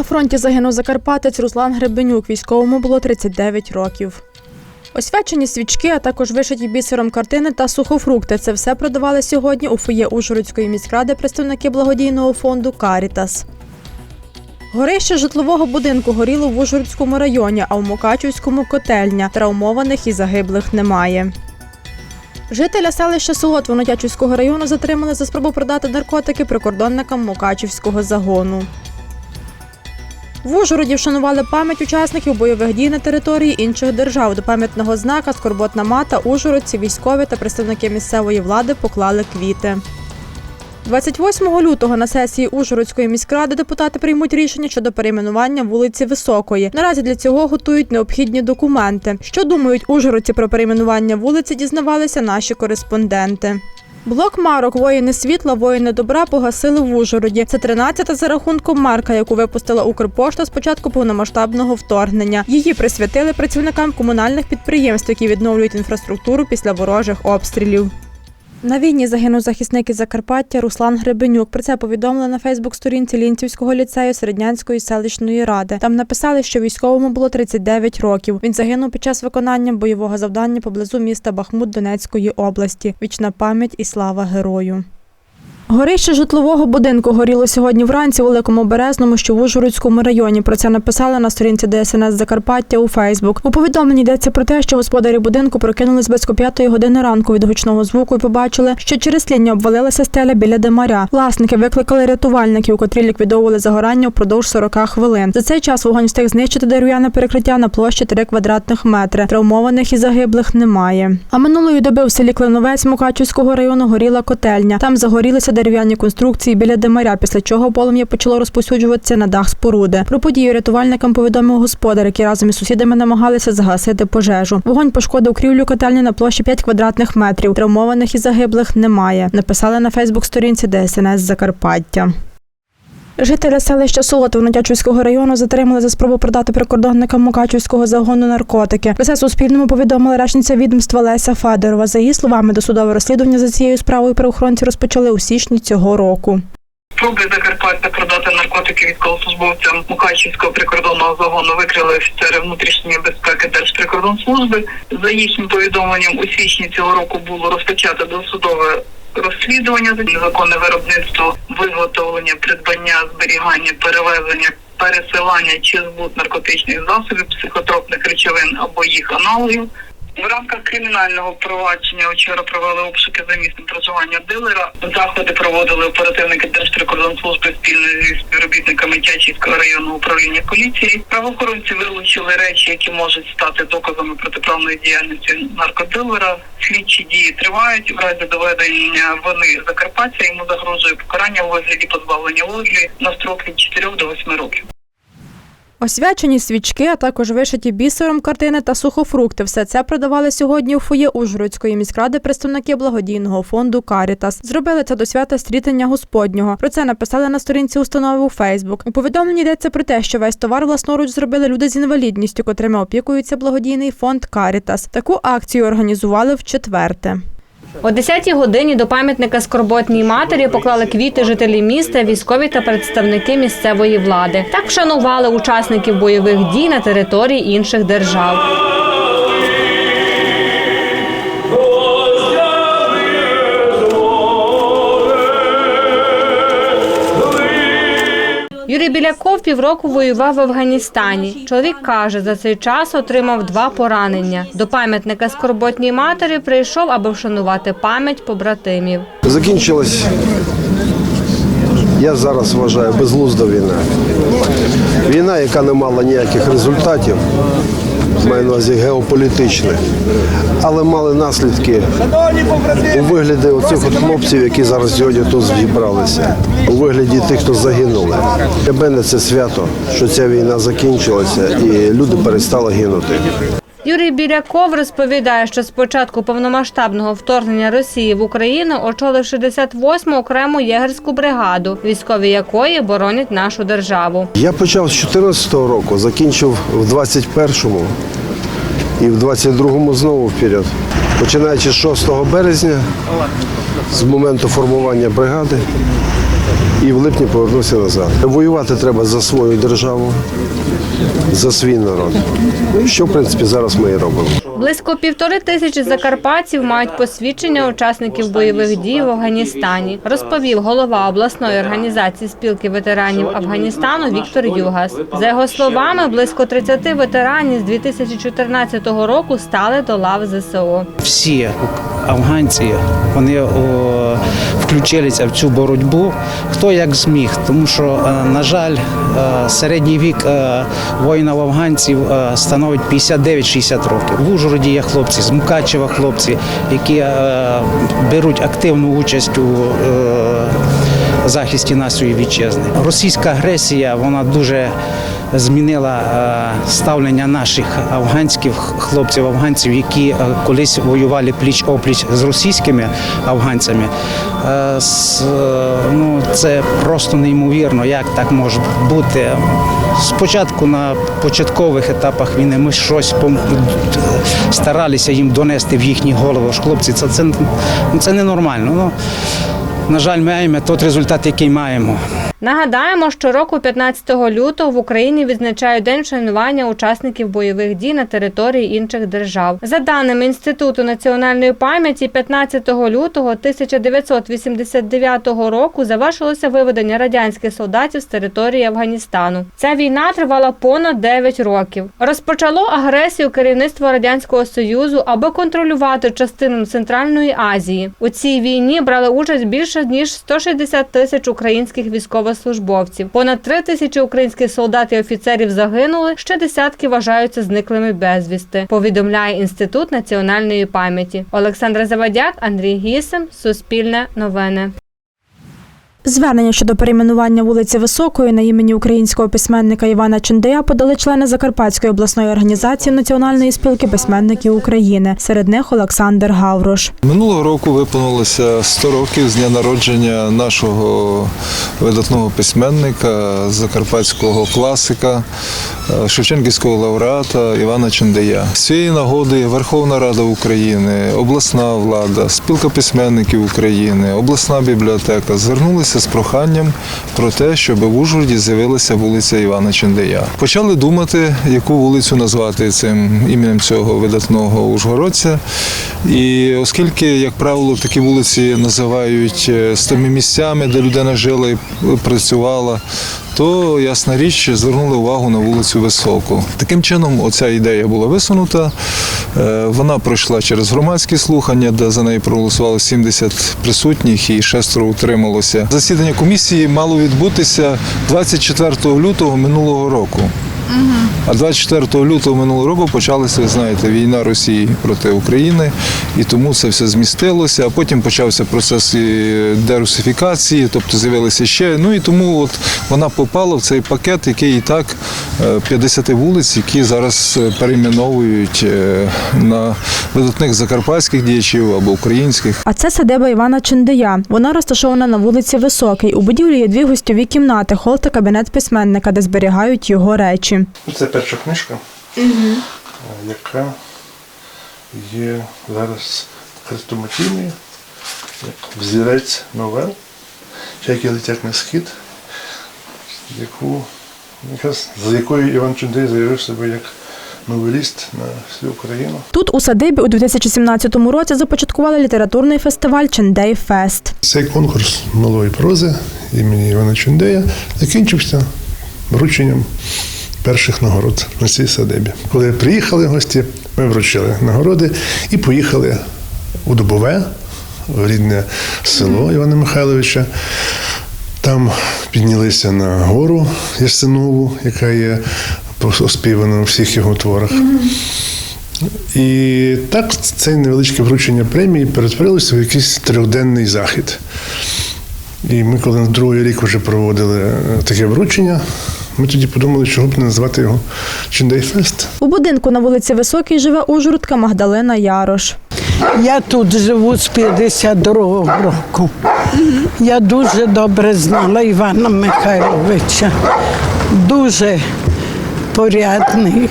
На фронті загинув закарпатець Руслан Гребенюк. Військовому було 39 років. Освячені свічки, а також вишиті бісером картини та сухофрукти. Це все продавали сьогодні у фоє Ужгородської міськради представники благодійного фонду Карітас. Горище житлового будинку горіло в Ужгородському районі, а в Мукачівському котельня. Травмованих і загиблих немає. Жителя селища Солот Вонотячівського району затримали за спробу продати наркотики прикордонникам Мукачівського загону. В Ужгороді вшанували пам'ять учасників бойових дій на території інших держав. До пам'ятного знака Скорботна мата Ужгородці, військові та представники місцевої влади поклали квіти. 28 лютого на сесії Ужгородської міськради депутати приймуть рішення щодо перейменування вулиці Високої. Наразі для цього готують необхідні документи. Що думають ужгородці про перейменування вулиці, дізнавалися наші кореспонденти. Блок марок Воїни світла, воїни добра погасили в Ужгороді. Це 13-та за рахунком марка, яку випустила Укрпошта з початку повномасштабного вторгнення. Її присвятили працівникам комунальних підприємств, які відновлюють інфраструктуру після ворожих обстрілів. На війні загинув захисник із Закарпаття Руслан Гребенюк. Про це повідомили на Фейсбук-сторінці Лінцівського ліцею Середнянської селищної ради. Там написали, що військовому було 39 років. Він загинув під час виконання бойового завдання поблизу міста Бахмут Донецької області. Вічна пам'ять і слава герою. Горище житлового будинку горіло сьогодні вранці у Великому Березному, що в Ужгородському районі. Про це написали на сторінці ДСНС Закарпаття у Фейсбук. У повідомленні йдеться про те, що господарі будинку прокинулись близько п'ятої години ранку від гучного звуку і побачили, що через тління обвалилася стеля біля димаря. Власники викликали рятувальників, котрі ліквідовували загорання впродовж 40 хвилин. За цей час вогонь встиг знищити дерев'яне перекриття на площі 3 квадратних метри. Травмованих і загиблих немає. А минулої доби в селі Клиновець Мукачівського району горіла котельня. Там загорілися дерев'яні конструкції біля димаря, після чого полум'я почало розпосюджуватися на дах споруди. Про подію рятувальникам повідомив господар, які разом із сусідами намагалися загасити пожежу. Вогонь пошкодив крівлю котельні на площі 5 квадратних метрів. Травмованих і загиблих немає. Написали на Фейсбук-сторінці ДСНС Закарпаття. Жителя селища Солото Вонотячівського району затримали за спробу продати прикордонникам Мукачівського загону наркотики. Про це Суспільному повідомила речниця відомства Леся Федорова. За її словами, досудове розслідування за цією справою правоохоронці розпочали у січні цього року. Спроби Закарпаття продати наркотики військовослужбовцям Мукачівського прикордонного загону викрили офіцери внутрішньої безпеки Держприкордонслужби. За їхнім повідомленням, у січні цього року було розпочато досудове розслідування за незаконне виробництво, виготовлення, придбання, зберігання, перевезення. Пересилання чи збут наркотичних засобів, психотропних речовин або їх аналогів в рамках кримінального провадження вчора провели обшуки за місцем проживання дилера. Заходи проводили оперативники Держприкордонслужби спільно зі співробітниками Тячівського районного управління поліції. Правоохоронці вилучили речі, які можуть стати доказами протиправної діяльності наркодилера. Слідчі дії тривають. В разі доведення вини Закарпаття йому загрожує покарання у вигляді позбавлення волі на строк від 4 до 8 років. Освячені свічки, а також вишиті бісером картини та сухофрукти. Все це продавали сьогодні у фоє Ужгородської міськради представники благодійного фонду Карітас. Зробили це до свята стрітення Господнього. Про це написали на сторінці установи у Фейсбук. У повідомленні йдеться про те, що весь товар власноруч зробили люди з інвалідністю, котрими опікується благодійний фонд Карітас. Таку акцію організували в четверте. О 10-й годині до пам'ятника скорботній матері поклали квіти жителі міста, військові та представники місцевої влади. Так вшанували учасників бойових дій на території інших держав. Біляков півроку воював в Афганістані. Чоловік каже, за цей час отримав два поранення. До пам'ятника скорботній матері прийшов, аби вшанувати пам'ять побратимів. Закінчилась, я зараз вважаю, безглузда війна. Війна, яка не мала ніяких результатів, маю на увазі геополітичних, але мали наслідки у вигляді оцих от хлопців, які зараз сьогодні тут зібралися, у вигляді тих, хто загинули. Для мене це свято, що ця війна закінчилася і люди перестали гинути. Юрій Біляков розповідає, що з початку повномасштабного вторгнення Росії в Україну очолив 68-му окрему єгерську бригаду, військові якої боронять нашу державу. Я почав з 2014 року, закінчив в 21-му і в 22-му знову вперед. Починаючи з 6 березня, з моменту формування бригади, і в липні повернувся назад. Воювати треба за свою державу, за свій народ. Що, в принципі, зараз ми і робимо. Близько півтори тисячі закарпатців мають посвідчення учасників бойових дій в Афганістані, розповів голова обласної організації спілки ветеранів Афганістану Віктор Югас. За його словами, близько 30 ветеранів з 2014 року стали до лав ЗСУ. всі афганці вони о, включилися в цю боротьбу. Хто як зміг, тому що, е, на жаль, е, середній вік е, воїнів афганців становить 59-60 років. В Ужгороді є хлопці, з Мукачева хлопці, які беруть активну участь у захисті нашої вітчизни. Російська агресія вона дуже змінила е, ставлення наших афганських хлопців, афганців, які е, колись воювали пліч опліч з російськими афганцями. Е, Ну, це просто неймовірно, як так може бути. Спочатку на початкових етапах війни ми щось старалися їм донести в їхні голови. Хлопці, це, це, ну, це ненормально. Ну, на жаль, маємо той результат, який маємо. Нагадаємо, що року 15 лютого в Україні відзначають день вшанування учасників бойових дій на території інших держав. За даними Інституту національної пам'яті, 15 лютого 1989 року завершилося виведення радянських солдатів з території Афганістану. Ця війна тривала понад 9 років. Розпочало агресію керівництво радянського союзу, аби контролювати частину Центральної Азії. У цій війні брали участь більше ніж 160 тисяч українських військовослужбовців. Понад три тисячі українських солдат і офіцерів загинули. Ще десятки вважаються зниклими безвісти. Повідомляє інститут національної пам'яті. Олександра Завадяк, Андрій Гісем, Суспільне новини. Звернення щодо перейменування вулиці Високої на імені українського письменника Івана Чундея подали члени Закарпатської обласної організації Національної спілки письменників України. Серед них Олександр Гаврош. Минулого року виповнилося 100 років з дня народження нашого видатного письменника, закарпатського класика, е, Шевченківського лауреата Івана Чендея. З цієї нагоди Верховна Рада України, обласна влада, спілка письменників України, обласна бібліотека звернулися з проханням про те, щоб в Ужгороді з'явилася вулиця Івана Чендея. Почали думати, яку вулицю назвати цим іменем цього видатного ужгородця. І оскільки, як правило, такі вулиці називають е, з тими місцями, де людина жила і працювала, то ясна річ звернули увагу на вулицю Високу. Таким чином, оця ідея була висунута. Е, Вона пройшла через громадські слухання, де за неї проголосували 70 присутніх і шестеро утрималося. Засідання комісії мало відбутися 24 лютого минулого року. А 24 лютого минулого року почалася, знаєте, війна Росії проти України, і тому це все змістилося. А потім почався процес дерусифікації, тобто з'явилися ще. Ну і тому от вона попала в цей пакет, який і так е, 50 вулиць, які зараз е, перейменовують е, на видатних закарпатських діячів або українських. А це садиба Івана Чундея. Вона розташована на вулиці Високій. У будівлі є дві гостьові кімнати, хол та кабінет письменника, де зберігають його речі. Це перша книжка, е, яка є зараз хрестоматійною, як взірець новел, «Чайки летять на схід, яку, якраз, за якою Іван Чундей заявив себе як новеліст на всю Україну. Тут у садибі у 2017 році започаткували літературний фестиваль Чендей Фест. Цей конкурс малої прози імені Івана Чундея закінчився врученням перших нагород на цій садибі. Коли приїхали гості, ми вручили нагороди і поїхали у Дубове, в рідне село Івана Михайловича. Там піднялися на гору Ясинову, яка є оспівана у всіх його творах. І так це невеличке вручення премії перетворилося в якийсь трьохденний захід. І ми, коли на другий рік вже проводили е, таке вручення, ми тоді подумали, чого б не назвати його Чендейфест. У будинку на вулиці Високій живе ужгородка Магдалина Ярош. Я тут живу з 52-го року. Я дуже добре знала Івана Михайловича. Дуже порядний,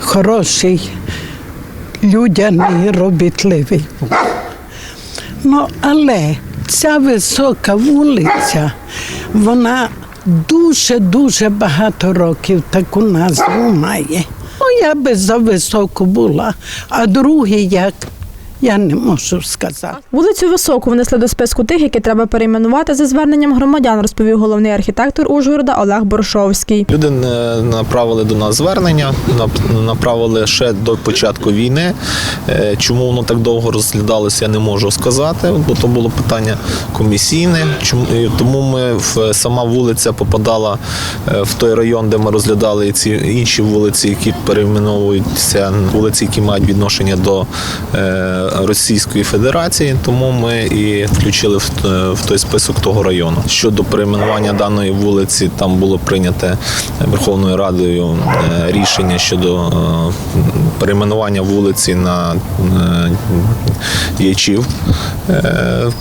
хороший, людяний, робітливий був. Ну, але ця висока вулиця, вона дуже-дуже багато років таку назву має. Ну, я би за високу була, а другий як, я не можу сказати. Вулицю Високу внесли до списку тих, які треба перейменувати за зверненням громадян, розповів головний архітектор Ужгорода Олег Боршовський. Люди е, направили до нас звернення, нап- направили ще до початку війни. Е, Чому воно так довго розглядалося, я не можу сказати, бо то було питання комісійне. Чому тому ми в сама вулиця попадала е, в той район, де ми розглядали і ці інші вулиці, які перейменовуються, вулиці, які мають відношення до Російської Федерації. Тому ми і включили в, той список того району. Щодо перейменування даної вулиці, там було прийняте Верховною Радою е, рішення щодо е, перейменування вулиці на е, Ячів.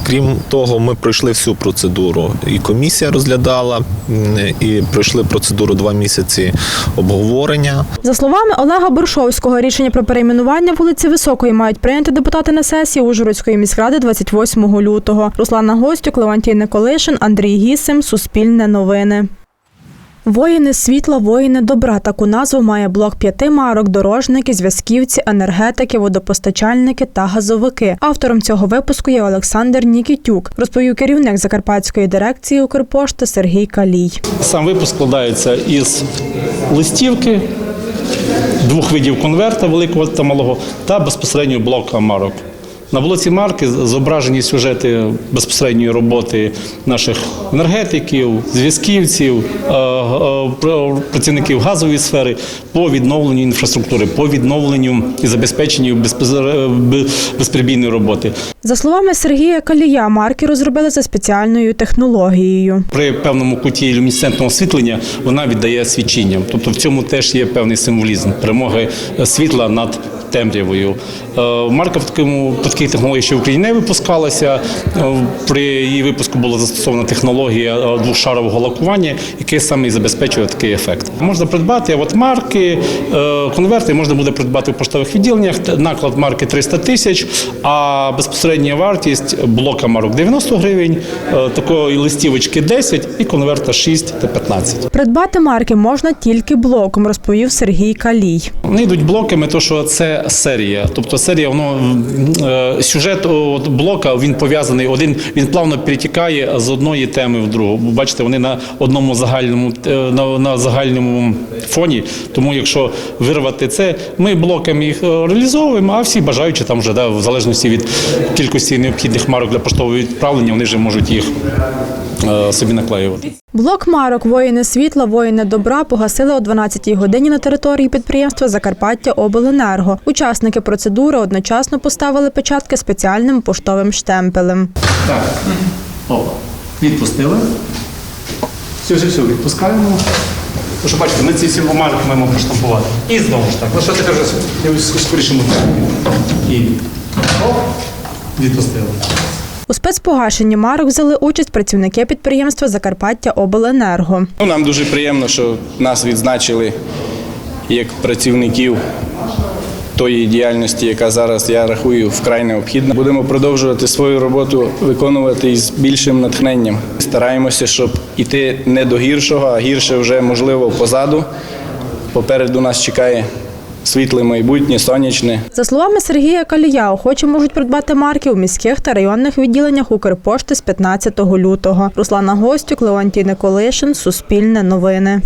Крім того, ми пройшли всю процедуру. І комісія розглядала, і пройшли процедуру два місяці обговорення. За словами Олега Боршовського, рішення про перейменування вулиці Високої мають прийняти депутати на сесії Ужгородської міськради 28 лютого. Руслана Гостюк, Левантій Николишин, Андрій Гісим, Суспільне новини. Воїни світла, воїни добра. Таку назву має блок п'яти марок, дорожники, зв'язківці, енергетики, водопостачальники та газовики. Автором цього випуску є Олександр Нікітюк, розповів керівник Закарпатської дирекції Укрпошти Сергій Калій. Сам випуск складається із листівки, двох видів конверта великого та малого та безпосередньо блок марок. На блоці марки зображені сюжети безпосередньої роботи наших енергетиків, зв'язківців, е, е, працівників газової сфери по відновленню інфраструктури, по відновленню і забезпеченню безпосере- безперебійної роботи. За словами Сергія Калія, марки розробили за спеціальною технологією. При певному куті люмінесцентного освітлення вона віддає свічінням. Тобто в цьому теж є певний символізм перемоги е, світла над темрявою. Е, Марка в такому по такій технології ще в Україні не випускалася. Е, При її випуску була застосована технологія е, двошарового лакування, яке саме і забезпечує такий ефект. Можна придбати от марки, е, конверти можна буде придбати в поштових відділеннях. Наклад марки 300 тисяч, а безпосередня вартість блока марок 90 гривень, е, такої листівочки 10 і конверта 6 та 15. Придбати марки можна тільки блоком, розповів Сергій Калій. Вони йдуть блоками, то що це серія. Тобто серія, воно е, сюжет блока він пов'язаний. Один він плавно перетікає з одної теми в другу. Бачите, вони на одному загальному е, на, на загальному фоні. Тому, якщо вирвати це, ми блоками їх е, реалізовуємо, а всі бажаючі там вже да, в залежності від кількості необхідних марок для поштового відправлення, вони вже можуть їх собі наклеювати. Блок марок Воїни світла, воїни добра погасили о 12-й годині на території підприємства Закарпаття Обленерго. Учасники процедури одночасно поставили печатки спеціальним поштовим штемпелем. Так. Опа. Відпустили. Все, все, все, відпускаємо. Тому що бачите, ми ці всі бумажки маємо проштампувати. І знову ж так. Ну що тепер вже скоріше. І оп, відпустили. У спецпогашенні марок взяли участь працівники підприємства Закарпаття Обленерго. Ну, нам дуже приємно, що нас відзначили як працівників тої діяльності, яка зараз я рахую вкрай необхідна. Будемо продовжувати свою роботу виконувати із більшим натхненням. Стараємося, щоб іти не до гіршого, а гірше вже можливо позаду. Попереду нас чекає світле майбутнє, сонячне. За словами Сергія Калія, охочі можуть придбати марки у міських та районних відділеннях Укрпошти з 15 лютого. Руслана Гостюк, Леонтій Николишин, Суспільне новини.